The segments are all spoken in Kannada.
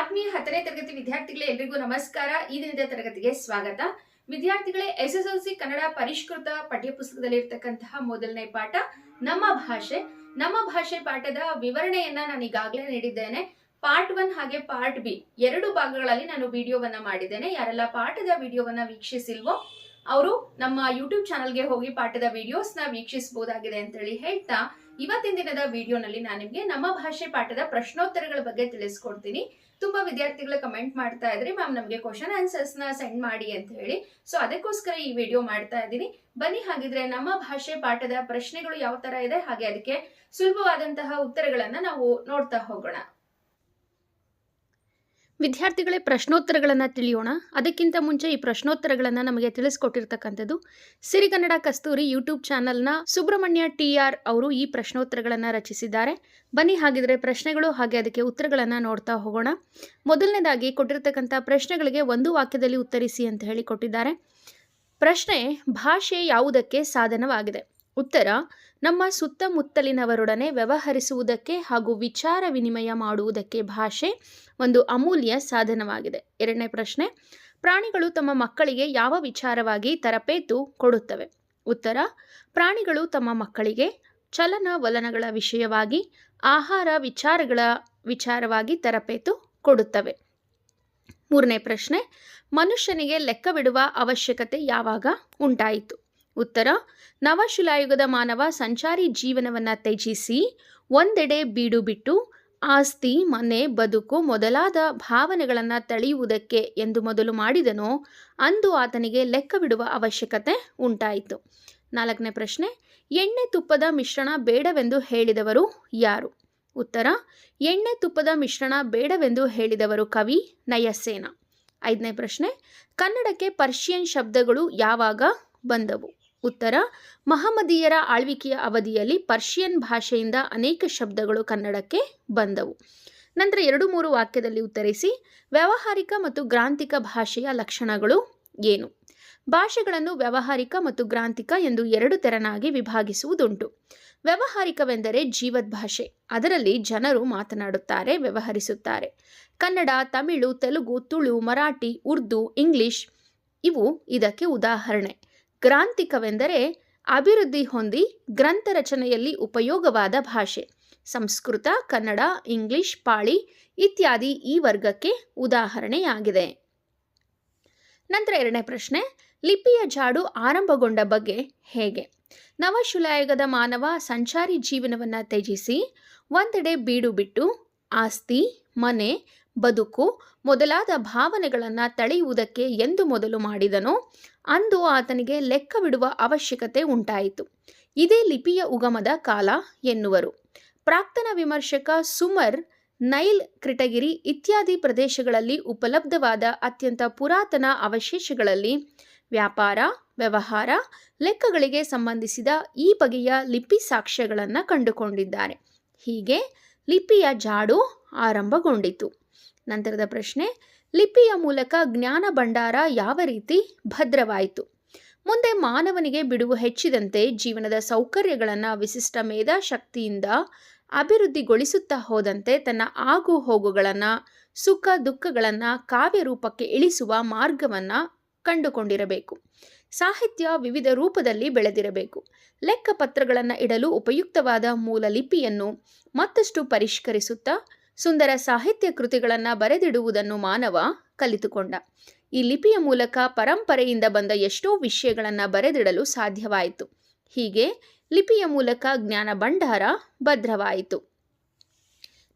ಆತ್ಮೀಯ ಹತ್ತನೇ ತರಗತಿ ವಿದ್ಯಾರ್ಥಿಗಳೇ ಎಲ್ರಿಗೂ ನಮಸ್ಕಾರ. ಈ ದಿನದ ತರಗತಿಗೆ ಸ್ವಾಗತ. ವಿದ್ಯಾರ್ಥಿಗಳೇ S S L C Kannada ಪರಿಷ್ಕೃತ ಪಠ್ಯಪುಸ್ತಕದಲ್ಲಿ ಇರ್ತಕ್ಕಂತಹ ಮೊದಲನೇ ಪಾಠ, ನಮ್ಮ ಭಾಷೆ. ನಮ್ಮ ಭಾಷೆ ಪಾಠದ ವಿವರಣೆಯನ್ನ ನಾನು ಈಗಾಗಲೇ ನೀಡಿದ್ದೇನೆ. ಪಾರ್ಟ್ ಒನ್ ಹಾಗೆ ಪಾರ್ಟ್ ಬಿ ಎರಡು ಭಾಗಗಳಲ್ಲಿ ನಾನು ವಿಡಿಯೋವನ್ನ ಮಾಡಿದ್ದೇನೆ. ಯಾರೆಲ್ಲ ಪಾಠದ ವಿಡಿಯೋವನ್ನ ವೀಕ್ಷಿಸಿಲ್ವೋ, ಅವರು ನಮ್ಮ ಯೂಟ್ಯೂಬ್ ಚಾನಲ್ಗೆ ಹೋಗಿ ಪಾಠದ ವಿಡಿಯೋಸ್ನ ವೀಕ್ಷಿಸಬಹುದಾಗಿದೆ ಅಂತ ಹೇಳಿ ಹೇಳ್ತಾ, ಇವತ್ತಿನ ದಿನದ ವಿಡಿಯೋನಲ್ಲಿ ನಾನು ನಿಮಗೆ ನಮ್ಮ ಭಾಷೆ ಪಾಠದ ಪ್ರಶ್ನೋತ್ತರಗಳ ಬಗ್ಗೆ ತಿಳಿಸ್ಕೊಡ್ತೀನಿ. ತುಂಬಾ ವಿದ್ಯಾರ್ಥಿಗಳು ಕಮೆಂಟ್ ಮಾಡ್ತಾ ಇದ್ರಿ. ಮ್ಯಾಮ್ ನಮಗೆ ಕ್ವಶನ್ ಆನ್ಸರ್ಸ್ನ ಸೆಂಡ್ ಮಾಡಿ ಅಂತ ಹೇಳಿ. ಸೊ ಅದಕ್ಕೋಸ್ಕರ ಈ ವಿಡಿಯೋ ಮಾಡ್ತಾ ಇದ್ದೀನಿ. ಬನ್ನಿ ಹಾಗಿದ್ರೆ ನಮ್ಮ ಭಾಷೆ ಪಾಠದ ಪ್ರಶ್ನೆಗಳು ಯಾವ ತರ ಇದೆ ಹಾಗೆ ಅದಕ್ಕೆ ಸುಲಭವಾದಂತಹ ಉತ್ತರಗಳನ್ನ ನಾವು ನೋಡ್ತಾ ಹೋಗೋಣ. ವಿದ್ಯಾರ್ಥಿಗಳೇ ಪ್ರಶ್ನೋತ್ತರಗಳನ್ನು ತಿಳಿಯೋಣ. ಅದಕ್ಕಿಂತ ಮುಂಚೆ ಈ ಪ್ರಶ್ನೋತ್ತರಗಳನ್ನು ನಮಗೆ ತಿಳಿಸ್ಕೊಟ್ಟಿರ್ತಕ್ಕಂಥದ್ದು ಸಿರಿಗನ್ನಡ ಕಸ್ತೂರಿ ಯೂಟ್ಯೂಬ್ ಚಾನಲ್ನ ಸುಬ್ರಹ್ಮಣ್ಯ ಟಿ ಆರ್ ಅವರು ಈ ಪ್ರಶ್ನೋತ್ತರಗಳನ್ನು ರಚಿಸಿದ್ದಾರೆ. ಬನ್ನಿ ಹಾಗಿದ್ರೆ ಪ್ರಶ್ನೆಗಳು ಹಾಗೆ ಅದಕ್ಕೆ ಉತ್ತರಗಳನ್ನು ನೋಡ್ತಾ ಹೋಗೋಣ. ಮೊದಲನೇದಾಗಿ ಕೊಟ್ಟಿರ್ತಕ್ಕಂಥ ಪ್ರಶ್ನೆಗಳಿಗೆ ಒಂದು ವಾಕ್ಯದಲ್ಲಿ ಉತ್ತರಿಸಿ ಅಂತ ಹೇಳಿ ಕೊಟ್ಟಿದ್ದಾರೆ. ಪ್ರಶ್ನೆ, ಭಾಷೆ ಯಾವುದಕ್ಕೆ ಸಾಧನವಾಗಿದೆ? ಉತ್ತರ, ನಮ್ಮ ಸುತ್ತಮುತ್ತಲಿನವರೊಡನೆ ವ್ಯವಹರಿಸುವುದಕ್ಕೆ ಹಾಗೂ ವಿಚಾರ ವಿನಿಮಯ ಮಾಡುವುದಕ್ಕೆ ಭಾಷೆ. ಒಂದು ಅಮೂಲ್ಯ ಸಾಧನವಾಗಿದೆ. ಎರಡನೇ ಪ್ರಶ್ನೆ, ಪ್ರಾಣಿಗಳು ತಮ್ಮ ಮಕ್ಕಳಿಗೆ ಯಾವ ವಿಚಾರವಾಗಿ ತರಬೇತು ಕೊಡುತ್ತವೆ? ಉತ್ತರ, ಪ್ರಾಣಿಗಳು ತಮ್ಮ ಮಕ್ಕಳಿಗೆ ಚಲನ ವಲನಗಳ ವಿಷಯವಾಗಿ, ಆಹಾರ ವಿಚಾರಗಳ ವಿಚಾರವಾಗಿ ತರಬೇತು ಕೊಡುತ್ತವೆ. ಮೂರನೇ ಪ್ರಶ್ನೆ, ಮನುಷ್ಯನಿಗೆ ಲೆಕ್ಕವಿಡುವ ಅವಶ್ಯಕತೆ ಯಾವಾಗ ಉಂಟಾಯಿತು? ಉತ್ತರ, ನವಶಿಲಾಯುಗದ ಮಾನವ ಸಂಚಾರಿ ಜೀವನವನ್ನು ತ್ಯಜಿಸಿ, ಒಂದೆಡೆ ಬೀಡು ಬಿಟ್ಟು ಆಸ್ತಿ, ಮನೆ, ಬದುಕು ಮೊದಲಾದ ಭಾವನೆಗಳನ್ನು ತಳೆಯುವುದಕ್ಕೆ ಎಂದು ಮೊದಲು ಮಾಡಿದನೋ, ಅಂದು ಆತನಿಗೆ ಲೆಕ್ಕವಿಡುವ ಅವಶ್ಯಕತೆ ಉಂಟಾಯಿತು. ನಾಲ್ಕನೇ ಪ್ರಶ್ನೆ, ಎಣ್ಣೆ ತುಪ್ಪದ ಮಿಶ್ರಣ ಬೇಡವೆಂದು ಹೇಳಿದವರು ಯಾರು? ಉತ್ತರ, ಎಣ್ಣೆ ತುಪ್ಪದ ಮಿಶ್ರಣ ಬೇಡವೆಂದು ಹೇಳಿದವರು ಕವಿ ನಯಸೇನ. ಐದನೇ ಪ್ರಶ್ನೆ, ಕನ್ನಡಕ್ಕೆ ಪರ್ಷಿಯನ್ ಶಬ್ದಗಳು ಯಾವಾಗ ಬಂದವು? ಉತ್ತರ, ಮಹಮ್ಮದೀಯರ ಆಳ್ವಿಕೆಯ ಅವಧಿಯಲ್ಲಿ ಪರ್ಷಿಯನ್ ಭಾಷೆಯಿಂದ ಅನೇಕ ಶಬ್ದಗಳು ಕನ್ನಡಕ್ಕೆ ಬಂದವು. ನಂತರ ಎರಡು ಮೂರು ವಾಕ್ಯದಲ್ಲಿ ಉತ್ತರಿಸಿ, ವ್ಯಾವಹಾರಿಕ ಮತ್ತು ಗ್ರಾಂತಿಕ ಭಾಷೆಯ ಲಕ್ಷಣಗಳು ಏನು? ಭಾಷೆಗಳನ್ನು ವ್ಯಾವಹಾರಿಕ ಮತ್ತು ಗ್ರಾಂಥಿಕ ಎಂದು ಎರಡು ತೆರನಾಗಿ ವಿಭಾಗಿಸುವುದುಂಟು. ವ್ಯಾವಹಾರಿಕವೆಂದರೆ ಜೀವದ್ ಭಾಷೆ ಅದರಲ್ಲಿ ಜನರು ಮಾತನಾಡುತ್ತಾರೆ, ವ್ಯವಹರಿಸುತ್ತಾರೆ. ಕನ್ನಡ, ತಮಿಳು, ತೆಲುಗು, ತುಳು, ಮರಾಠಿ, ಉರ್ದು, ಇಂಗ್ಲಿಷ್ ಇವು ಇದಕ್ಕೆ ಉದಾಹರಣೆ. ಗ್ರಾಂಥಿಕವೆಂದರೆ ಅಭಿವೃದ್ಧಿ ಹೊಂದಿ ಗ್ರಂಥ ರಚನೆಯಲ್ಲಿ ಉಪಯೋಗವಾದ ಭಾಷೆ. ಸಂಸ್ಕೃತ, ಕನ್ನಡ, ಇಂಗ್ಲಿಷ್, ಪಾಳಿ ಇತ್ಯಾದಿ ಈ ವರ್ಗಕ್ಕೆ ಉದಾಹರಣೆಯಾಗಿದೆ. ನಂತರ ಎರಡನೇ ಪ್ರಶ್ನೆ, ಲಿಪಿಯ ಜಾಡು ಆರಂಭಗೊಂಡ ಬಗ್ಗೆ ಹೇಗೆ? ನವಶುಲಾಯುಗದ ಮಾನವ ಸಂಚಾರಿ ಜೀವನವನ್ನು ತ್ಯಜಿಸಿ, ಒಂದೆಡೆ ಬೀಡು ಬಿಟ್ಟು, ಆಸ್ತಿ, ಮನೆ ಬದುಕು ಮೊದಲಾದ ಭಾವನೆಗಳನ್ನು ತಳೆಯುವುದಕ್ಕೆ ಎಂದು ಮೊದಲು ಮಾಡಿದನೋ. ಅಂದು ಆತನಿಗೆ ಲೆಕ್ಕವಿಡುವ ಅವಶ್ಯಕತೆ ಉಂಟಾಯಿತು. ಇದೇ ಲಿಪಿಯ ಉಗಮದ ಕಾಲ ಎನ್ನುವರು. ಪ್ರಾಕ್ತನ ವಿಮರ್ಶಕ ಸುಮರ್, ನೈಲ್, ಕ್ರಿಟಗಿರಿ ಇತ್ಯಾದಿ ಪ್ರದೇಶಗಳಲ್ಲಿ ಉಪಲಬ್ಧವಾದ ಅತ್ಯಂತ ಪುರಾತನ ಅವಶೇಷಗಳಲ್ಲಿ ವ್ಯಾಪಾರ, ವ್ಯವಹಾರ, ಲೆಕ್ಕಗಳಿಗೆ ಸಂಬಂಧಿಸಿದ ಈ ಬಗೆಯ ಲಿಪಿ ಸಾಕ್ಷ್ಯಗಳನ್ನು ಕಂಡುಕೊಂಡಿದ್ದಾರೆ. ಹೀಗೆ ಲಿಪಿಯ ಜಾಡು ಆರಂಭಗೊಂಡಿತು. ನಂತರದ ಪ್ರಶ್ನೆ, ಲಿಪಿಯ ಮೂಲಕ ಜ್ಞಾನ ಭಂಡಾರ ಯಾವ ರೀತಿ ಭದ್ರವಾಯಿತು? ಮುಂದೆ ಮಾನವನಿಗೆ ಬಿಡುವು ಹೆಚ್ಚಿದಂತೆ ಜೀವನದ ಸೌಕರ್ಯಗಳನ್ನು ವಿಶಿಷ್ಟ ಮೇಧಾಶಕ್ತಿಯಿಂದ ಅಭಿವೃದ್ಧಿಗೊಳಿಸುತ್ತಾ ಹೋದಂತೆ ತನ್ನ ಆಗು ಹೋಗುಗಳನ್ನು, ಸುಖ ದುಃಖಗಳನ್ನು ಕಾವ್ಯ ರೂಪಕ್ಕೆ ಇಳಿಸುವ ಮಾರ್ಗವನ್ನು ಕಂಡುಕೊಂಡಿರಬೇಕು. ಸಾಹಿತ್ಯ ವಿವಿಧ ರೂಪದಲ್ಲಿ ಬೆಳೆದಿರಬೇಕು. ಲೆಕ್ಕಪತ್ರಗಳನ್ನು ಇಡಲು ಉಪಯುಕ್ತವಾದ ಮೂಲ ಲಿಪಿಯನ್ನು ಮತ್ತಷ್ಟು ಪರಿಷ್ಕರಿಸುತ್ತಾ ಸುಂದರ ಸಾಹಿತ್ಯ ಕೃತಿಗಳನ್ನು ಬರೆದಿಡುವುದನ್ನು ಮಾನವ ಕಲಿತುಕೊಂಡ. ಈ ಲಿಪಿಯ ಮೂಲಕ ಪರಂಪರೆಯಿಂದ ಬಂದ ಎಷ್ಟೋ ವಿಷಯಗಳನ್ನು ಬರೆದಿಡಲು ಸಾಧ್ಯವಾಯಿತು. ಹೀಗೆ ಲಿಪಿಯ ಮೂಲಕ ಜ್ಞಾನ ಭಂಡಾರ ಭದ್ರವಾಯಿತು.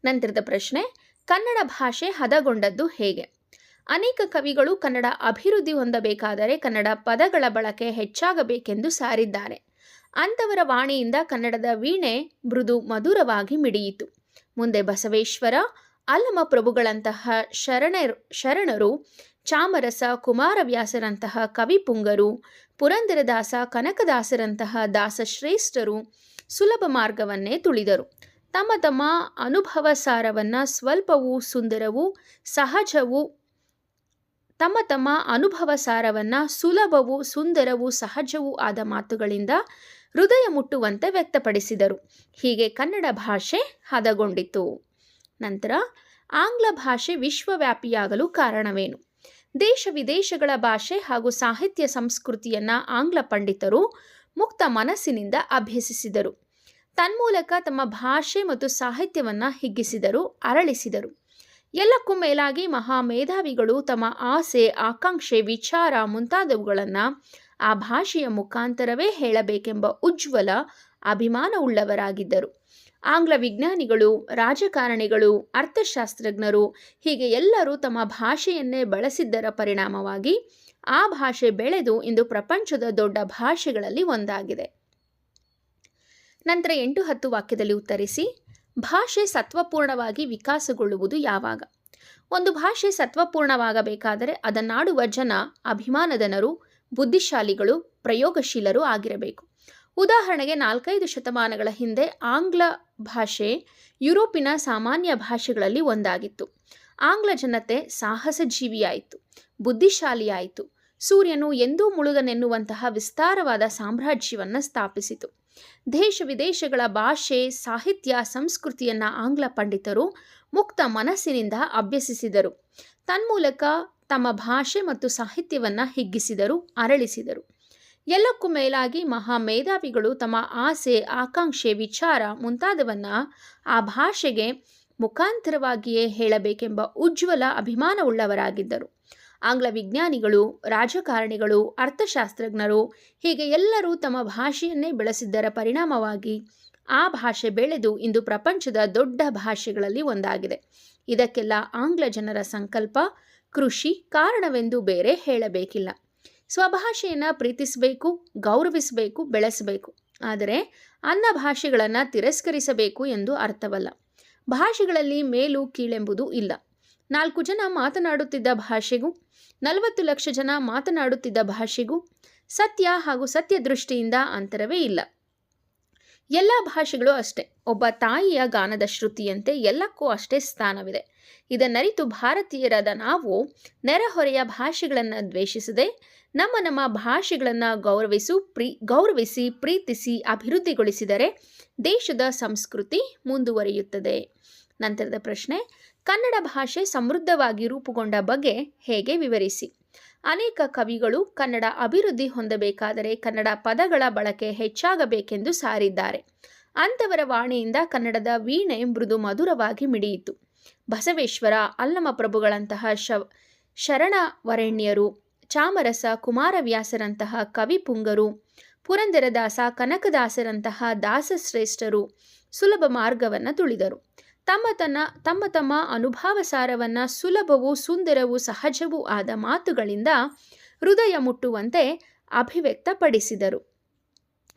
ನಂತರದ ಪ್ರಶ್ನೆ, ಕನ್ನಡ ಭಾಷೆ ಹದಗೊಂಡದ್ದು ಹೇಗೆ? ಅನೇಕ ಕವಿಗಳು ಕನ್ನಡ ಅಭಿವೃದ್ಧಿ ಹೊಂದಬೇಕಾದರೆ ಕನ್ನಡ ಪದಗಳ ಬಳಕೆ ಹೆಚ್ಚಾಗಬೇಕೆಂದು ಸಾರಿದ್ದಾರೆ. ಅಂಥವರ ವಾಣಿಯಿಂದ ಕನ್ನಡದ ವೀಣೆ ಮೃದು ಮಧುರವಾಗಿ ಮಿಡಿಯಿತು. ಮುಂದೆ ಬಸವೇಶ್ವರ, ಅಲ್ಲಮ ಪ್ರಭುಗಳಂತಹ ಶರಣ, ಶರಣರು, ಚಾಮರಸ, ಕುಮಾರವ್ಯಾಸರಂತಹ ಕವಿಪುಂಗರು, ಪುರಂದರದಾಸ, ಕನಕದಾಸರಂತಹ ದಾಸಶ್ರೇಷ್ಠರು ಸುಲಭ ಮಾರ್ಗವನ್ನೇ ತುಳಿದರು. ತಮ್ಮ ತಮ್ಮ ಅನುಭವ ಸಾರವನ್ನು ಸ್ವಲ್ಪವೂ ಸುಂದರವೂ, ಸಹಜವೂ ತಮ್ಮ ತಮ್ಮ ಅನುಭವ ಸಾರವನ್ನು ಸುಲಭವೂ ಸುಂದರವೂ ಸಹಜವೂ ಆದ ಮಾತುಗಳಿಂದ ಹೃದಯ ಮುಟ್ಟುವಂತೆ ವ್ಯಕ್ತಪಡಿಸಿದರು. ಹೀಗೆ ಕನ್ನಡ ಭಾಷೆ ಹದಗೊಂಡಿತು. ನಂತರ ಆಂಗ್ಲ ಭಾಷೆ ವಿಶ್ವವ್ಯಾಪಿಯಾಗಲು ಕಾರಣವೇನು? ದೇಶ ವಿದೇಶಗಳ ಭಾಷೆ ಹಾಗೂ ಸಾಹಿತ್ಯ ಸಂಸ್ಕೃತಿಯನ್ನು ಆಂಗ್ಲ ಪಂಡಿತರು ಮುಕ್ತ ಮನಸ್ಸಿನಿಂದ ಅಭ್ಯಸಿಸಿದರು. ತನ್ಮೂಲಕ ತಮ್ಮ ಭಾಷೆ ಮತ್ತು ಸಾಹಿತ್ಯವನ್ನು ಹಿಗ್ಗಿಸಿದರು, ಅರಳಿಸಿದರು. ಎಲ್ಲಕ್ಕೂ ಮೇಲಾಗಿ ಮಹಾಮೇಧಾವಿಗಳು ತಮ್ಮ ಆಸೆ, ಆಕಾಂಕ್ಷೆ, ವಿಚಾರ ಮುಂತಾದವುಗಳನ್ನು ಆ ಭಾಷೆಯ ಮುಖಾಂತರವೇ ಹೇಳಬೇಕೆಂಬ ಉಜ್ವಲ ಅಭಿಮಾನವುಳ್ಳವರಾಗಿದ್ದರು. ಆಂಗ್ಲ ವಿಜ್ಞಾನಿಗಳು, ರಾಜಕಾರಣಿಗಳು, ಅರ್ಥಶಾಸ್ತ್ರಜ್ಞರು ಹೀಗೆ ಎಲ್ಲರೂ ತಮ್ಮ ಭಾಷೆಯನ್ನೇ ಬಳಸಿದ್ದರ ಪರಿಣಾಮವಾಗಿ ಆ ಭಾಷೆ ಬೆಳೆದು ಇಂದು ಪ್ರಪಂಚದ ದೊಡ್ಡ ಭಾಷೆಗಳಲ್ಲಿ ಒಂದಾಗಿದೆ. ನಂತರ ಎಂಟು ಹತ್ತು ವಾಕ್ಯದಲ್ಲಿ ಉತ್ತರಿಸಿ ಭಾಷೆ ಸತ್ವಪೂರ್ಣವಾಗಿ ವಿಕಾಸಗೊಳ್ಳುವುದು ಯಾವಾಗ? ಒಂದು ಭಾಷೆ ಸತ್ವಪೂರ್ಣವಾಗಬೇಕಾದರೆ ಅದನ್ನಾಡುವ ಜನ ಅಭಿಮಾನದನರು ಬುದ್ಧಿಶಾಲಿಗಳು, ಪ್ರಯೋಗಶೀಲರು ಆಗಿರಬೇಕು. ಉದಾಹರಣೆಗೆ ನಾಲ್ಕೈದು ಶತಮಾನಗಳ ಹಿಂದೆ ಆಂಗ್ಲ ಭಾಷೆ ಯುರೋಪಿನ ಸಾಮಾನ್ಯ ಭಾಷೆಗಳಲ್ಲಿ ಒಂದಾಗಿತ್ತು. ಆಂಗ್ಲ ಜನತೆ ಸಾಹಸ ಜೀವಿಯಾಯಿತು ಬುದ್ಧಿಶಾಲಿಯಾಯಿತು. ಸೂರ್ಯನು ಎಂದೂ ಮುಳುಗನೆನ್ನುವಂತಹ ವಿಸ್ತಾರವಾದ ಸಾಮ್ರಾಜ್ಯವನ್ನು ಸ್ಥಾಪಿಸಿತು. ದೇಶ ವಿದೇಶಗಳ ಭಾಷೆ, ಸಾಹಿತ್ಯ, ಸಂಸ್ಕೃತಿಯನ್ನು ಆಂಗ್ಲ ಪಂಡಿತರು ಮುಕ್ತ ಮನಸ್ಸಿನಿಂದ ಅಭ್ಯಸಿಸಿದರು. ತನ್ಮೂಲಕ ತಮ್ಮ ಭಾಷೆ ಮತ್ತು ಸಾಹಿತ್ಯವನ್ನು ಹಿಗ್ಗಿಸಿದರು, ಅರಳಿಸಿದರು. ಎಲ್ಲಕ್ಕೂ ಮೇಲಾಗಿ ಮಹಾ ಮೇಧಾವಿಗಳು ತಮ್ಮ ಆಸೆ, ಆಕಾಂಕ್ಷೆ, ವಿಚಾರ ಮುಂತಾದವನ್ನು ಆ ಭಾಷೆಗೆ ಮುಖಾಂತರವಾಗಿಯೇ ಹೇಳಬೇಕೆಂಬ ಉಜ್ವಲ ಅಭಿಮಾನವುಳ್ಳವರಾಗಿದ್ದರು. ಆಂಗ್ಲ ವಿಜ್ಞಾನಿಗಳು, ರಾಜಕಾರಣಿಗಳು, ಅರ್ಥಶಾಸ್ತ್ರಜ್ಞರು, ಹೀಗೆ ಎಲ್ಲರೂ ತಮ್ಮ ಭಾಷೆಯನ್ನೇ ಬೆಳೆಸಿದ್ದರ ಪರಿಣಾಮವಾಗಿ ಆ ಭಾಷೆ ಬೆಳೆದು ಇಂದು ಪ್ರಪಂಚದ ದೊಡ್ಡ ಭಾಷೆಗಳಲ್ಲಿ ಒಂದಾಗಿದೆ. ಇದಕ್ಕೆಲ್ಲ ಆಂಗ್ಲ ಜನರ ಸಂಕಲ್ಪ, ಕೃಷಿ ಕಾರಣವೆಂದು ಬೇರೆ ಹೇಳಬೇಕಿಲ್ಲ. ಸ್ವಭಾಷೆಯನ್ನು ಪ್ರೀತಿಸಬೇಕು, ಗೌರವಿಸಬೇಕು, ಬೆಳೆಸಬೇಕು. ಆದರೆ ಅನ್ನ ಭಾಷೆಗಳನ್ನು ತಿರಸ್ಕರಿಸಬೇಕು ಎಂದು ಅರ್ಥವಲ್ಲ. ಭಾಷೆಗಳಲ್ಲಿ ಮೇಲು ಕೀಳೆಂಬುದು ಇಲ್ಲ. ನಾಲ್ಕು ಜನ ಮಾತನಾಡುತ್ತಿದ್ದ ಭಾಷೆಗೂ, ನಲವತ್ತು ಲಕ್ಷ ಜನ ಮಾತನಾಡುತ್ತಿದ್ದ ಭಾಷೆಗೂ ಸತ್ಯ ಹಾಗೂ ಸತ್ಯ ದೃಷ್ಟಿಯಿಂದ ಅಂತರವೇ ಇಲ್ಲ. ಎಲ್ಲ ಭಾಷೆಗಳು ಅಷ್ಟೇ. ಒಬ್ಬ ತಾಯಿಯ ಗಾನದ ಶ್ರುತಿಯಂತೆ ಎಲ್ಲಕ್ಕೂ ಅಷ್ಟೇ ಸ್ಥಾನವಿದೆ. ಇದನ್ನರಿತು ಭಾರತೀಯರಾದ ನಾವು ನೆರೆಹೊರೆಯ ಭಾಷೆಗಳನ್ನು ದ್ವೇಷಿಸದೆ, ನಮ್ಮ ನಮ್ಮ ಭಾಷೆಗಳನ್ನು ಗೌರವಿಸು, ಪ್ರೀ, ಗೌರವಿಸಿ, ಪ್ರೀತಿಸಿ ಅಭಿವೃದ್ಧಿಗೊಳಿಸಿದರೆ ದೇಶದ ಸಂಸ್ಕೃತಿ ಮುಂದುವರಿಯುತ್ತದೆ. ನಂತರದ ಪ್ರಶ್ನೆ ಕನ್ನಡ ಭಾಷೆ ಸಮೃದ್ಧವಾಗಿ ರೂಪುಗೊಂಡ ಬಗ್ಗೆ ಹೇಗೆ ವಿವರಿಸಿ? ಅನೇಕ ಕವಿಗಳು ಕನ್ನಡ ಅಭಿವೃದ್ಧಿ ಹೊಂದಬೇಕಾದರೆ ಕನ್ನಡ ಪದಗಳ ಬಳಕೆ ಹೆಚ್ಚಾಗಬೇಕೆಂದು ಸಾರಿದ್ದಾರೆ. ಅಂಥವರ ವಾಣಿಯಿಂದ ಕನ್ನಡದ ವೀಣೆ ಮೃದು ಮಧುರವಾಗಿ ಮಿಡಿಯಿತು. ಬಸವೇಶ್ವರ ಅಲ್ಲಮ ಪ್ರಭುಗಳಂತಹ ಶವ ವರೆಣ್ಯರು ಚಾಮರಸ ಕುಮಾರವ್ಯಾಸರಂತಹ ಕವಿಪುಂಗರು ಪುರಂದರದಾಸ ಕನಕದಾಸರಂತಹ ದಾಸಶ್ರೇಷ್ಠರು ಸುಲಭ ಮಾರ್ಗವನ್ನು ತುಳಿದರು. ತಮ್ಮ ತನ್ನ, ತಮ್ಮ ತಮ್ಮ ಅನುಭವ ಸಾರವನ್ನು ಸುಲಭವೂ ಸುಂದರವೂ ಸಹಜವೂ ಆದ ಮಾತುಗಳಿಂದ ಹೃದಯ ಮುಟ್ಟುವಂತೆ ಅಭಿವ್ಯಕ್ತಪಡಿಸಿದರು.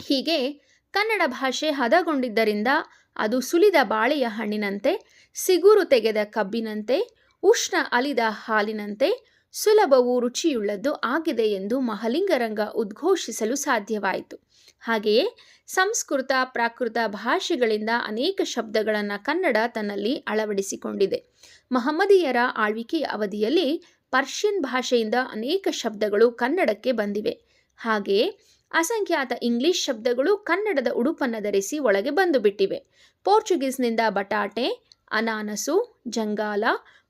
ಹೀಗೆ ಕನ್ನಡ ಭಾಷೆ ಹದಗೊಂಡಿದ್ದರಿಂದ ಅದು ಸುಲಿದ ಬಾಳೆಯ ಹಣ್ಣಿನಂತೆ, ಸಿಗುರು ತೆಗೆದ ಕಬ್ಬಿನಂತೆ, ಉಷ್ಣ ಅಲಿದ ಹಾಲಿನಂತೆ ಸುಲಭವೂ ರುಚಿಯುಳ್ಳದ್ದು ಆಗಿದೆ ಎಂದು ಮಹಲಿಂಗರಂಗ ಉದ್ಘೋಷಿಸಲು ಸಾಧ್ಯವಾಯಿತು. ಹಾಗೆಯೇ ಸಂಸ್ಕೃತ, ಪ್ರಾಕೃತ ಭಾಷೆಗಳಿಂದ ಅನೇಕ ಶಬ್ದಗಳನ್ನು ಕನ್ನಡ ತನ್ನಲ್ಲಿ ಅಳವಡಿಸಿಕೊಂಡಿದೆ. ಮಹಮ್ಮದಿಯರ ಆಳ್ವಿಕೆಯ ಅವಧಿಯಲ್ಲಿ ಪರ್ಷಿಯನ್ ಭಾಷೆಯಿಂದ ಅನೇಕ ಶಬ್ದಗಳು ಕನ್ನಡಕ್ಕೆ ಬಂದಿವೆ. ಹಾಗೆಯೇ ಅಸಂಖ್ಯಾತ ಇಂಗ್ಲಿಷ್ ಶಬ್ದಗಳು ಕನ್ನಡದ ಉಡುಪನ್ನು ಧರಿಸಿ ಒಳಗೆ ಬಂದು ಬಿಟ್ಟಿವೆ ಪೋರ್ಚುಗೀಸ್ನಿಂದ ಬಟಾಟೆ, ಅನಾನಸು, ಜಂಗಾಲ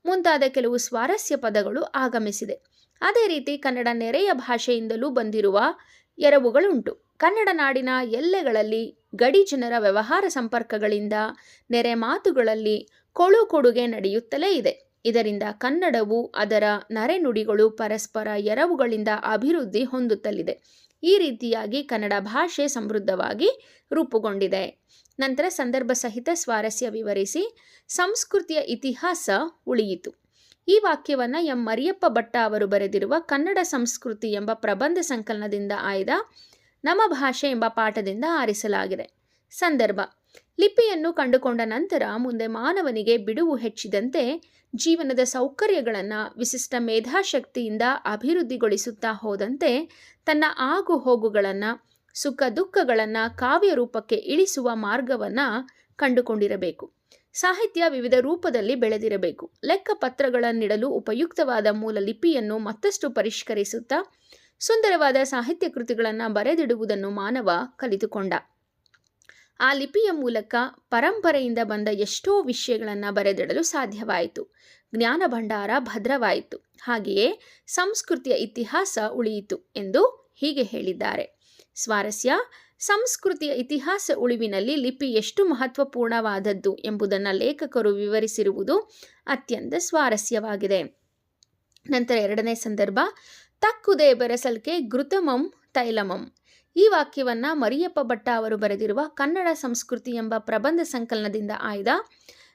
ಮುಂತಾದ ಕೆಲವು ಸ್ವಾರಸ್ಯ ಪದಗಳು ಆಗಮಿಸಿದೆ. ಅದೇ ರೀತಿ ಕನ್ನಡ ನೆರೆಯ ಭಾಷೆಯಿಂದಲೂ ಬಂದಿರುವ ಎರವುಗಳುಂಟು. ಕನ್ನಡ ನಾಡಿನ ಎಲ್ಲೆಗಳಲ್ಲಿ ಗಡಿ ಜನರ ವ್ಯವಹಾರ ಸಂಪರ್ಕಗಳಿಂದ ನೆರೆ ಮಾತುಗಳಲ್ಲಿ ಕೊಳು ಕೊಡುಗೆ ನಡೆಯುತ್ತಲೇ ಇದೆ. ಇದರಿಂದ ಕನ್ನಡವು ಅದರ ನರೆನುಡಿಗಳು ಪರಸ್ಪರ ಎರವುಗಳಿಂದ ಅಭಿವೃದ್ಧಿ ಹೊಂದುತ್ತಲಿದೆ. ಈ ರೀತಿಯಾಗಿ ಕನ್ನಡ ಭಾಷೆ ಸಮೃದ್ಧವಾಗಿ ರೂಪುಗೊಂಡಿದೆ. ನಂತರ ಸಂದರ್ಭ ಸಹಿತ ಸ್ವಾರಸ್ಯ ವಿವರಿಸಿ ಸಂಸ್ಕೃತಿಯ ಇತಿಹಾಸ ಉಳಿಯಿತು. ಈ ವಾಕ್ಯವನ್ನು ಎಂ. ಮರಿಯಪ್ಪ ಭಟ್ಟ ಅವರು ಬರೆದಿರುವ ಕನ್ನಡ ಸಂಸ್ಕೃತಿ ಎಂಬ ಪ್ರಬಂಧ ಸಂಕಲನದಿಂದ ಆಯ್ದ ನಮ್ಮ ಭಾಷೆ ಎಂಬ ಪಾಠದಿಂದ ಆರಿಸಲಾಗಿದೆ. ಸಂದರ್ಭ. ಲಿಪಿಯನ್ನು ಕಂಡುಕೊಂಡ ನಂತರ ಮುಂದೆ ಮಾನವನಿಗೆ ಬಿಡುವು ಹೆಚ್ಚಿದಂತೆ ಜೀವನದ ಸೌಕರ್ಯಗಳನ್ನು ವಿಶಿಷ್ಟ ಮೇಧಾಶಕ್ತಿಯಿಂದ ಅಭಿವೃದ್ಧಿಗೊಳಿಸುತ್ತಾ ಹೋದಂತೆ ತನ್ನ ಆಗು ಹೋಗುಗಳನ್ನು ಸುಖ ದುಃಖಗಳನ್ನು ಕಾವ್ಯ ರೂಪಕ್ಕೆ ಇಳಿಸುವ ಮಾರ್ಗವನ್ನು ಕಂಡುಕೊಂಡಿರಬೇಕು. ಸಾಹಿತ್ಯ ವಿವಿಧ ರೂಪದಲ್ಲಿ ಬೆಳೆದಿರಬೇಕು. ಲೆಕ್ಕಪತ್ರಗಳನ್ನಿಡಲು ಉಪಯುಕ್ತವಾದ ಮೂಲ ಲಿಪಿಯನ್ನು ಮತ್ತಷ್ಟು ಪರಿಷ್ಕರಿಸುತ್ತಾ ಸುಂದರವಾದ ಸಾಹಿತ್ಯ ಕೃತಿಗಳನ್ನು ಬರೆದಿಡುವುದನ್ನು ಮಾನವ ಕಲಿತುಕೊಂಡ. ಆ ಲಿಪಿಯ ಮೂಲಕ ಪರಂಪರೆಯಿಂದ ಬಂದ ಎಷ್ಟೋ ವಿಷಯಗಳನ್ನು ಬರೆದಿಡಲು ಸಾಧ್ಯವಾಯಿತು. ಜ್ಞಾನ ಭಂಡಾರ ಭದ್ರವಾಯಿತು. ಹಾಗೆಯೇ ಸಂಸ್ಕೃತಿಯ ಇತಿಹಾಸ ಉಳಿಯಿತು ಎಂದು ಹೀಗೆ ಹೇಳಿದ್ದಾರೆ. ಸ್ವಾರಸ್ಯ, ಸಂಸ್ಕೃತಿಯ ಇತಿಹಾಸ ಉಳಿವಿನಲ್ಲಿ ಲಿಪಿ ಎಷ್ಟು ಮಹತ್ವಪೂರ್ಣವಾದದ್ದು ಎಂಬುದನ್ನು ಲೇಖಕರು ವಿವರಿಸಿರುವುದು ಅತ್ಯಂತ ಸ್ವಾರಸ್ಯವಾಗಿದೆ. ನಂತರ ಎರಡನೇ ಸಂದರ್ಭ ತಕ್ಕುದೇ ಬೆರಸಲ್ಕೆ ಘೃತಮಂ ತೈಲಮಂ. ಈ ವಾಕ್ಯವನ್ನು ಮರಿಯಪ್ಪ ಭಟ್ಟ ಅವರು ಬರೆದಿರುವ ಕನ್ನಡ ಸಂಸ್ಕೃತಿ ಎಂಬ ಪ್ರಬಂಧ ಸಂಕಲನದಿಂದ ಆಯ್ದ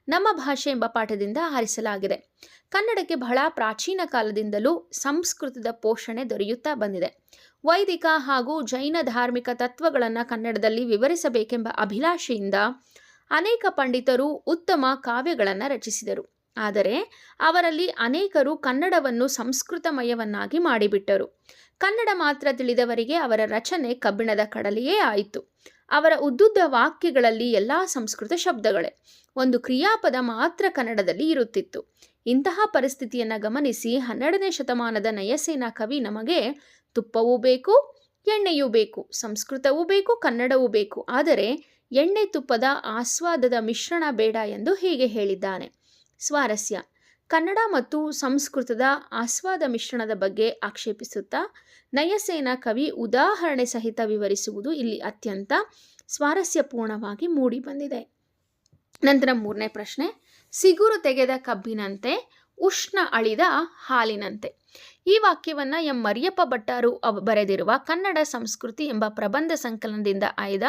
ನಮ್ಮ ಭಾಷೆ ಎಂಬ ಪಾಠದಿಂದ ಆರಿಸಲಾಗಿದೆ. ಕನ್ನಡಕ್ಕೆ ಬಹಳ ಪ್ರಾಚೀನ ಕಾಲದಿಂದಲೂ ಸಂಸ್ಕೃತದ ಪೋಷಣೆ ದೊರೆಯುತ್ತಾ ಬಂದಿದೆ. ವೈದಿಕ ಹಾಗೂ ಜೈನ ಧಾರ್ಮಿಕ ತತ್ವಗಳನ್ನು ಕನ್ನಡದಲ್ಲಿ ವಿವರಿಸಬೇಕೆಂಬ ಅಭಿಲಾಷೆಯಿಂದ ಅನೇಕ ಪಂಡಿತರು ಉತ್ತಮ ಕಾವ್ಯಗಳನ್ನು ರಚಿಸಿದರು. ಆದರೆ ಅವರಲ್ಲಿ ಅನೇಕರು ಕನ್ನಡವನ್ನು ಸಂಸ್ಕೃತಮಯವನ್ನಾಗಿ ಮಾಡಿಬಿಟ್ಟರು. ಕನ್ನಡ ಮಾತ್ರ ತಿಳಿದವರಿಗೆ ಅವರ ರಚನೆ ಕಬ್ಬಿಣದ ಕಡಲೆಯೇ ಆಯಿತು. ಅವರ ಉದ್ದುದ್ದ ವಾಕ್ಯಗಳಲ್ಲಿ ಎಲ್ಲ ಸಂಸ್ಕೃತ ಶಬ್ದಗಳೇ. ಒಂದು ಕ್ರಿಯಾಪದ ಮಾತ್ರ ಕನ್ನಡದಲ್ಲಿ ಇರುತ್ತಿತ್ತು. ಇಂತಹ ಪರಿಸ್ಥಿತಿಯನ್ನು ಗಮನಿಸಿ ಹನ್ನೆರಡನೇ ಶತಮಾನದ ನಯಸೇನಾ ಕವಿ ನಮಗೆ, ತುಪ್ಪವೂ ಬೇಕು, ಎಣ್ಣೆಯೂ ಬೇಕು, ಸಂಸ್ಕೃತವೂ ಬೇಕು, ಕನ್ನಡವೂ ಬೇಕು, ಆದರೆ ಎಣ್ಣೆ ತುಪ್ಪದ ಆಸ್ವಾದದ ಮಿಶ್ರಣ ಬೇಡ ಎಂದು ಹೀಗೆ ಹೇಳಿದ್ದಾನೆ. ಸ್ವಾರಸ್ಯ. ಕನ್ನಡ ಮತ್ತು ಸಂಸ್ಕೃತದ ಆಸ್ವಾದ ಮಿಶ್ರಣದ ಬಗ್ಗೆ ಆಕ್ಷೇಪಿಸುತ್ತಾ, ನಯಸೇನ ಕವಿ ಉದಾಹರಣೆ ಸಹಿತ ವಿವರಿಸುವುದು ಇಲ್ಲಿ ಅತ್ಯಂತ ಸ್ವಾರಸ್ಯಪೂರ್ಣವಾಗಿ ಮೂಡಿಬಂದಿದೆ. ನಂತರ ಮೂರನೇ ಪ್ರಶ್ನೆ, ಸಿಗುರು ತೆಗೆದ ಕಬ್ಬಿನಂತೆ, ಉಷ್ಣ ಅಳಿದ ಹಾಲಿನಂತೆ. ಈ ವಾಕ್ಯವನ್ನು ಎಂ. ಮರಿಯಪ್ಪ ಭಟ್ಟರು ಬರೆದಿರುವ ಕನ್ನಡ ಸಂಸ್ಕೃತಿ ಎಂಬ ಪ್ರಬಂಧ ಸಂಕಲನದಿಂದ ಆಯ್ದ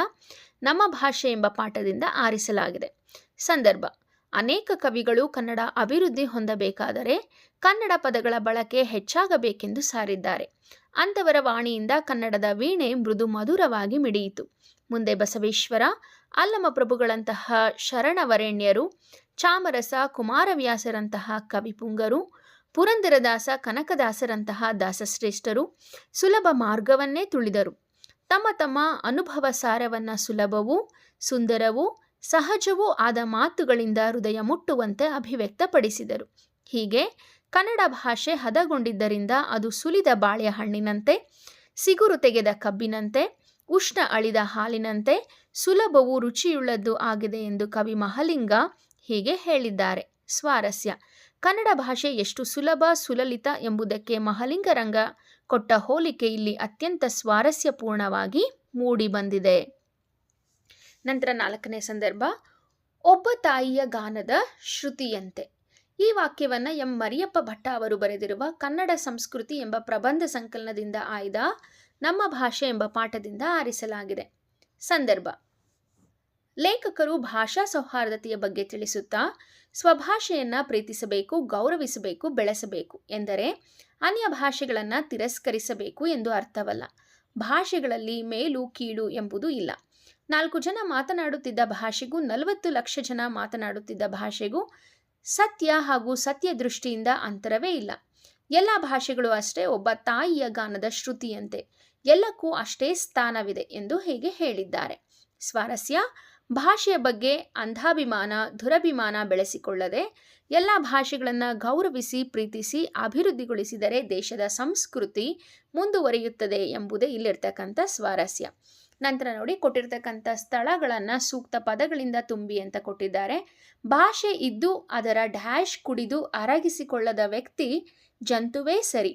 ನಮ್ಮ ಭಾಷೆ ಎಂಬ ಪಾಠದಿಂದ ಆರಿಸಲಾಗಿದೆ. ಸಂದರ್ಭ ಅನೇಕ ಕವಿಗಳು ಕನ್ನಡ ಅಭಿವೃದ್ಧಿ ಹೊಂದಬೇಕಾದರೆ ಕನ್ನಡ ಪದಗಳ ಬಳಕೆ ಹೆಚ್ಚಾಗಬೇಕೆಂದು ಸಾರಿದ್ದಾರೆ. ಅಂಥವರ ವಾಣಿಯಿಂದ ಕನ್ನಡದ ವೀಣೆ ಮೃದು ಮಧುರವಾಗಿ ಮಿಡಿಯಿತು. ಮುಂದೆ ಬಸವೇಶ್ವರ ಅಲ್ಲಮ ಪ್ರಭುಗಳಂತಹ ಶರಣವರೆಣ್ಯರು, ಚಾಮರಸ, ಕುಮಾರವ್ಯಾಸರಂತಹ ಕವಿಪುಂಗರು, ಪುರಂದರದಾಸ, ಕನಕದಾಸರಂತಹ ದಾಸಶ್ರೇಷ್ಠರು ಸುಲಭ ಮಾರ್ಗವನ್ನೇ ತುಳಿದರು. ತಮ್ಮ ತಮ್ಮ ಅನುಭವ ಸಾರವನ್ನು ಸುಲಭವೂ, ಸುಂದರವೂ ಸಹಜವೂ ಆದ ಮಾತುಗಳಿಂದ ಹೃದಯ ಮುಟ್ಟುವಂತೆ ಅಭಿವ್ಯಕ್ತಪಡಿಸಿದರು. ಹೀಗೆ ಕನ್ನಡ ಭಾಷೆ ಹದಗೊಂಡಿದ್ದರಿಂದ ಅದು ಸುಲಿದ ಬಾಳೆಹಣ್ಣಿನಂತೆ ಸಿಗುರು ತೆಗೆದ ಕಬ್ಬಿನಂತೆ, ಉಷ್ಣ ಅಳಿದ ಹಾಲಿನಂತೆ ಸುಲಭವೂ ರುಚಿಯುಳ್ಳದ್ದು ಆಗಿದೆ ಎಂದು ಕವಿ ಮಹಲಿಂಗ ಹೀಗೆ ಹೇಳಿದ್ದಾರೆ. ಸ್ವಾರಸ್ಯ. ಕನ್ನಡ ಭಾಷೆ ಎಷ್ಟು ಸುಲಭ, ಸುಲಲಿತ ಎಂಬುದಕ್ಕೆ ಮಹಲಿಂಗರಂಗ ಕೊಟ್ಟ ಹೋಲಿಕೆ ಇಲ್ಲಿ ಅತ್ಯಂತ ಸ್ವಾರಸ್ಯಪೂರ್ಣವಾಗಿ ಮೂಡಿಬಂದಿದೆ. ನಂತರ ನಾಲ್ಕನೇ ಸಂದರ್ಭ, ಒಬ್ಬ ತಾಯಿಯ ಗಾನದ ಶ್ರುತಿಯಂತೆ ಈ ವಾಕ್ಯವನ್ನು ಎಂ. ಮರಿಯಪ್ಪ ಭಟ್ಟ ಅವರು ಬರೆದಿರುವ ಕನ್ನಡ ಸಂಸ್ಕೃತಿ ಎಂಬ ಪ್ರಬಂಧ ಸಂಕಲನದಿಂದ ಆಯ್ದ ನಮ್ಮ ಭಾಷೆ ಎಂಬ ಪಾಠದಿಂದ ಆರಿಸಲಾಗಿದೆ. ಸಂದರ್ಭ, ಲೇಖಕರು ಭಾಷಾ ಸೌಹಾರ್ದತೆಯ ಬಗ್ಗೆ ತಿಳಿಸುತ್ತಾ, ಸ್ವಭಾಷೆಯನ್ನು ಪ್ರೀತಿಸಬೇಕು, ಗೌರವಿಸಬೇಕು, ಬೆಳೆಸಬೇಕು ಎಂದರೆ ಅನ್ಯ ಭಾಷೆಗಳನ್ನು ತಿರಸ್ಕರಿಸಬೇಕು ಎಂದು ಅರ್ಥವಲ್ಲ. ಭಾಷೆಗಳಲ್ಲಿ ಮೇಲು, ಕೀಳು ಎಂಬುದು ಇಲ್ಲ. ನಾಲ್ಕು ಜನ ಮಾತನಾಡುತ್ತಿದ್ದ ಭಾಷೆಗೂ, ನಲವತ್ತು ಲಕ್ಷ ಜನ ಮಾತನಾಡುತ್ತಿದ್ದ ಭಾಷೆಗೂ ಸತ್ಯ ಹಾಗೂ ಸತ್ಯ ದೃಷ್ಟಿಯಿಂದ ಅಂತರವೇ ಇಲ್ಲ. ಎಲ್ಲ ಭಾಷೆಗಳು ಅಷ್ಟೇ, ಒಬ್ಬ ತಾಯಿಯ ಗಾನದ ಶ್ರುತಿಯಂತೆ. ಎಲ್ಲಕ್ಕೂ ಅಷ್ಟೇ ಸ್ಥಾನವಿದೆ ಎಂದು ಹೀಗೆ ಹೇಳಿದ್ದಾರೆ? ಸ್ವಾರಸ್ಯ, ಭಾಷೆಯ ಬಗ್ಗೆ ಅಂಧಾಭಿಮಾನ, ದುರಭಿಮಾನ ಬೆಳೆಸಿಕೊಳ್ಳದೆ, ಎಲ್ಲ ಭಾಷೆಗಳನ್ನು ಗೌರವಿಸಿ, ಪ್ರೀತಿಸಿ, ಅಭಿವೃದ್ಧಿಗೊಳಿಸಿದರೆ ದೇಶದ ಸಂಸ್ಕೃತಿ ಮುಂದುವರಿಯುತ್ತದೆ ಎಂಬುದೇ ಇಲ್ಲಿರ್ತಕ್ಕಂಥ ಸ್ವಾರಸ್ಯ. ನಂತರ ನೋಡಿ ಕೊಟ್ಟಿರ್ತಕ್ಕಂಥ ಸ್ಥಳಗಳನ್ನು ಸೂಕ್ತ ಪದಗಳಿಂದ ತುಂಬಿ ಅಂತ ಕೊಟ್ಟಿದ್ದಾರೆ. ಭಾಷೆ ಇದ್ದು ಅದರ ಡ್ಯಾಶ್ ಕುಡಿದು ಅರಗಿಸಿಕೊಳ್ಳದ ವ್ಯಕ್ತಿ ಜಂತುವೇ ಸರಿ,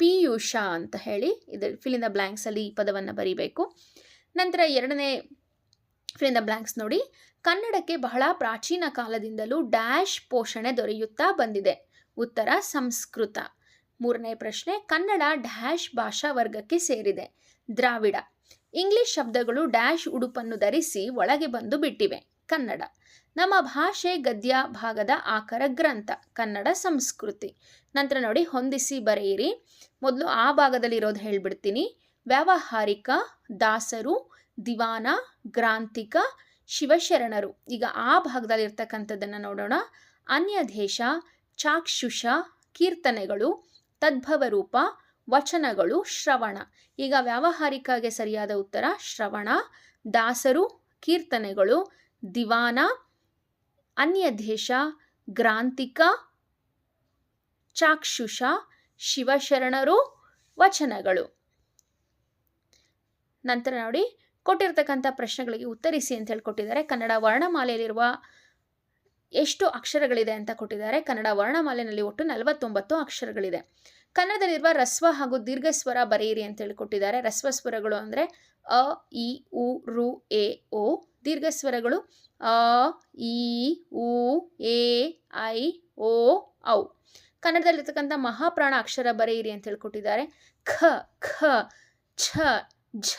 ಪಿಯೂಷ ಅಂತ ಹೇಳಿ ಇದು ಫಿಲಿಂದ ಬ್ಲ್ಯಾಂಕ್ಸಲ್ಲಿ ಈ ಪದವನ್ನು ಬರೀಬೇಕು. ನಂತರ ಎರಡನೇ ಫಿಲಿಂದ ಬ್ಲ್ಯಾಂಕ್ಸ್ ನೋಡಿ, ಕನ್ನಡಕ್ಕೆ ಬಹಳ ಪ್ರಾಚೀನ ಕಾಲದಿಂದಲೂ ಡ್ಯಾಶ್ ಪೋಷಣೆ ದೊರೆಯುತ್ತಾ ಬಂದಿದೆ. ಉತ್ತರ, ಸಂಸ್ಕೃತ. ಮೂರನೇ ಪ್ರಶ್ನೆ, ಕನ್ನಡ ಡ್ಯಾಶ್ ಭಾಷಾ ವರ್ಗಕ್ಕೆ ಸೇರಿದೆ. ದ್ರಾವಿಡ. ಇಂಗ್ಲಿಷ್ ಶಬ್ದಗಳು ಡ್ಯಾಶ್ ಉಡುಪನ್ನು ಧರಿಸಿ ಒಳಗೆ ಬಂದು ಬಿಟ್ಟಿವೆ. ಕನ್ನಡ. ನಮ್ಮ ಭಾಷೆ ಗದ್ಯ ಭಾಗದ ಆಕರ ಗ್ರಂಥ. ಕನ್ನಡ ಸಂಸ್ಕೃತಿ. ನಂತರ ನೋಡಿ ಹೊಂದಿಸಿ ಬರೆಯಿರಿ. ಮೊದಲು ಆ ಭಾಗದಲ್ಲಿ ಇರೋದು ಹೇಳ್ಬಿಡ್ತೀನಿ. ವ್ಯಾವಹಾರಿಕ, ದಾಸರು, ದಿವಾನ ಗ್ರಾಂತಿಕ ಶಿವಶರಣರು. ಈಗ ಆ ಭಾಗದಲ್ಲಿ ಇರ್ತಕ್ಕಂಥದ್ದನ್ನು ನೋಡೋಣ. ಅನ್ಯ ದೇಶ ಚಾಕ್ಷುಷ, ಕೀರ್ತನೆಗಳು ತದ್ಭವ ರೂಪ ವಚನಗಳು ಶ್ರವಣ. ಈಗ ವ್ಯಾವಹಾರಿಕಗೆ ಸರಿಯಾದ ಉತ್ತರ ಶ್ರವಣ, ದಾಸರು, ಕೀರ್ತನೆಗಳು, ದಿವಾನ ಅನ್ಯ ದೇಶ ಗ್ರಾಂತಿಕ ಚಾಕ್ಷುಷ, ಶಿವಶರಣರು, ವಚನಗಳು. ನಂತರ ನೋಡಿ, ಕೊಟ್ಟಿರ್ತಕ್ಕಂಥ ಪ್ರಶ್ನೆಗಳಿಗೆ ಉತ್ತರಿಸಿ ಅಂತ ಹೇಳಿ ಕೊಟ್ಟಿದ್ದಾರೆ. ಕನ್ನಡ ವರ್ಣಮಾಲೆಯಲ್ಲಿರುವ ಎಷ್ಟು ಅಕ್ಷರಗಳಿದೆ ಅಂತ ಕೊಟ್ಟಿದ್ದಾರೆ. ಕನ್ನಡ ವರ್ಣಮಾಲೆಯಲ್ಲಿ ಒಟ್ಟು ನಲವತ್ತೊಂಬತ್ತು ಅಕ್ಷರಗಳಿದೆ. ಕನ್ನಡದಲ್ಲಿರುವ ರಸ್ವ ಹಾಗೂ ದೀರ್ಘ ಸ್ವರ ಬರೆಯಿರಿ ಅಂತ ಹೇಳಿಕೊಟ್ಟಿದ್ದಾರೆ ರಸ್ವ ಸ್ವರಗಳು ಅಂದರೆ ಅ, ಇ, ಉ, ರು, ಎ, ಓ. ದೀರ್ಘ ಸ್ವರಗಳು ಅ, ಇ, ಉ, ಎ, ಐ, ಓ, ಔ. ಕನ್ನಡದಲ್ಲಿರ್ತಕ್ಕಂಥ ಮಹಾಪ್ರಾಣ ಅಕ್ಷರ ಬರೆಯಿರಿ ಅಂತ ಹೇಳಿ ಕೊಟ್ಟಿದ್ದಾರೆ. ಖ ಖ, ಛ, ಝ,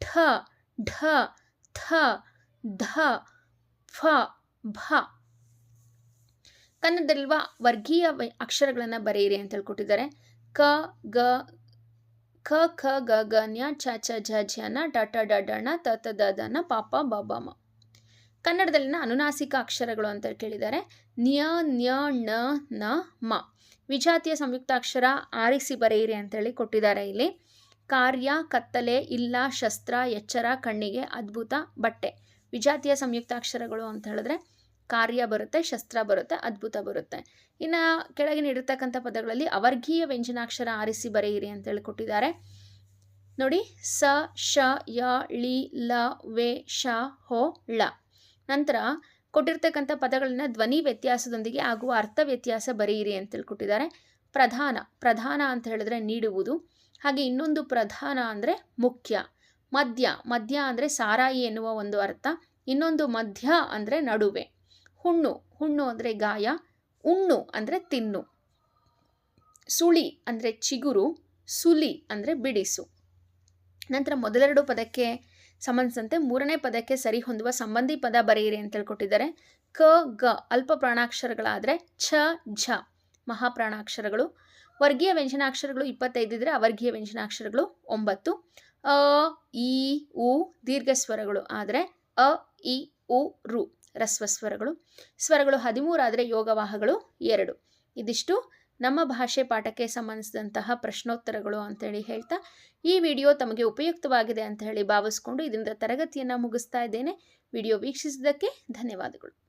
ಠ, ಢ, ಥ, ಧ, ಫ, ಭ. ಕನ್ನಡದಲ್ಲಿರುವ ವರ್ಗೀಯ ಅಕ್ಷರಗಳನ್ನು ಬರೆಯಿರಿ ಅಂತ ಹೇಳ್ಕೊಟ್ಟಿದ್ದಾರೆ. ಕ, ಗ ಖ ಖ, ಗ ಗ, ನ್ಯ, ಚ ಚ ಝ ನ ಟ ಟ, ಡ ಡ, ಣ, ತ ತ, ದ ದ, ನ, ಪ ಪ, ಬ ಬ, ಮ. ಕನ್ನಡದಲ್ಲಿನ ಅನುನಾಸಿಕ ಅಕ್ಷರಗಳು ಅಂತ ಕೇಳಿದ್ದಾರೆ. ನ್ಯ ನ್ಯ, ಣ, ನ, ಮ. ವಿಜಾತಿಯ ಸಂಯುಕ್ತಾಕ್ಷರ ಆರಿಸಿ ಬರೆಯಿರಿ ಅಂತೇಳಿ ಕೊಟ್ಟಿದ್ದಾರೆ ಇಲ್ಲಿ. ಕಾರ್ಯ, ಕತ್ತಲೆ, ಇಲ್ಲ, ಶಸ್ತ್ರ, ಎಚ್ಚರ, ಕಣ್ಣಿಗೆ ಅದ್ಭುತ ಬಟ್ಟೆ. ವಿಜಾತಿಯ ಸಂಯುಕ್ತಾಕ್ಷರಗಳು ಅಂತ ಹೇಳಿದ್ರೆ ಕಾರ್ಯ ಬರುತ್ತೆ, ಶಸ್ತ್ರ ಬರುತ್ತೆ, ಅದ್ಭುತ ಬರುತ್ತೆ. ಇನ್ನು ಕೆಳಗೆ ನೀಡಿರ್ತಕ್ಕಂಥ ಪದಗಳಲ್ಲಿ ಅವರ್ಗೀಯ ವ್ಯಂಜನಾಕ್ಷರ ಆರಿಸಿ ಬರೆಯಿರಿ ಅಂತೇಳಿ ಕೊಟ್ಟಿದ್ದಾರೆ. ನೋಡಿ, ಸ ಶ ಯ, ಳಿ, ಲ, ವೆ ಶ ಹೋ, ಳ. ನಂತರ ಕೊಟ್ಟಿರ್ತಕ್ಕಂಥ ಪದಗಳನ್ನ ಧ್ವನಿ ವ್ಯತ್ಯಾಸದೊಂದಿಗೆ ಆಗುವ ಅರ್ಥ ವ್ಯತ್ಯಾಸ ಬರೆಯಿರಿ ಅಂತೇಳಿ ಕೊಟ್ಟಿದ್ದಾರೆ. ಪ್ರಧಾನ ಪ್ರಧಾನ ಅಂತ ಹೇಳಿದ್ರೆ ನೀಡುವುದು. ಹಾಗೆ ಇನ್ನೊಂದು ಪ್ರಧಾನ ಅಂದರೆ ಮುಖ್ಯ. ಮಧ್ಯ ಮಧ್ಯ ಅಂದರೆ ಸಾರಾಯಿ ಎನ್ನುವ ಒಂದು ಅರ್ಥ. ಇನ್ನೊಂದು ಮಧ್ಯ ಅಂದರೆ ನಡುವೆ. ಹುಣ್ಣು ಹುಣ್ಣು ಅಂದರೆ ಗಾಯ, ಉಣ್ಣು ಅಂದರೆ ತಿನ್ನು. ಸುಳಿ ಅಂದರೆ ಚಿಗುರು, ಸುಲಿ ಅಂದರೆ ಬಿಡಿಸು. ನಂತರ ಮೊದಲೆರಡು ಪದಕ್ಕೆ ಸಂಬಂಧಿಸಿದಂತೆ ಮೂರನೇ ಪದಕ್ಕೆ ಸರಿ ಹೊಂದುವ ಸಂಬಂಧಿ ಪದ ಬರೆಯಿರಿ ಅಂತ ಹೇಳ್ಕೊಟ್ಟಿದ್ದಾರೆ. ಕ, ಗ ಅಲ್ಪ ಪ್ರಾಣಾಕ್ಷರಗಳಾದರೆ ಛ, ಝ. ಮಹಾಪ್ರಾಣಾಕ್ಷರಗಳು. ವರ್ಗೀಯ ವ್ಯಂಜನಾಕ್ಷರಗಳು ಇಪ್ಪತ್ತೈದು ಇದ್ದರೆ ಅವರ್ಗೀಯ ವ್ಯಂಜನಾಕ್ಷರಗಳು ಒಂಬತ್ತು. ಅ, ಇ, ಉ ದೀರ್ಘ ಸ್ವರಗಳು ಆದರೆ ಅ, ಇ, ಉ, ರು. ರಸ್ವ ಸ್ವರಗಳು ಸ್ವರಗಳು ಹದಿಮೂರು ಆದರೆ ಯೋಗವಾಹಗಳು ಎರಡು. ಇದಿಷ್ಟು ನಮ್ಮ ಭಾಷೆ ಪಾಠಕ್ಕೆ ಸಂಬಂಧಿಸಿದಂತಹ ಪ್ರಶ್ನೋತ್ತರಗಳು ಅಂತೇಳಿ ಹೇಳ್ತಾ, ಈ ವಿಡಿಯೋ ತಮಗೆ ಉಪಯುಕ್ತವಾಗಿದೆ ಅಂತ ಹೇಳಿ ಭಾವಿಸ್ಕೊಂಡು ಇದರಿಂದ ತರಗತಿಯನ್ನು ಮುಗಿಸ್ತಾ ಇದ್ದೇನೆ. ವಿಡಿಯೋ ವೀಕ್ಷಿಸಿದ್ದಕ್ಕೆ ಧನ್ಯವಾದಗಳು.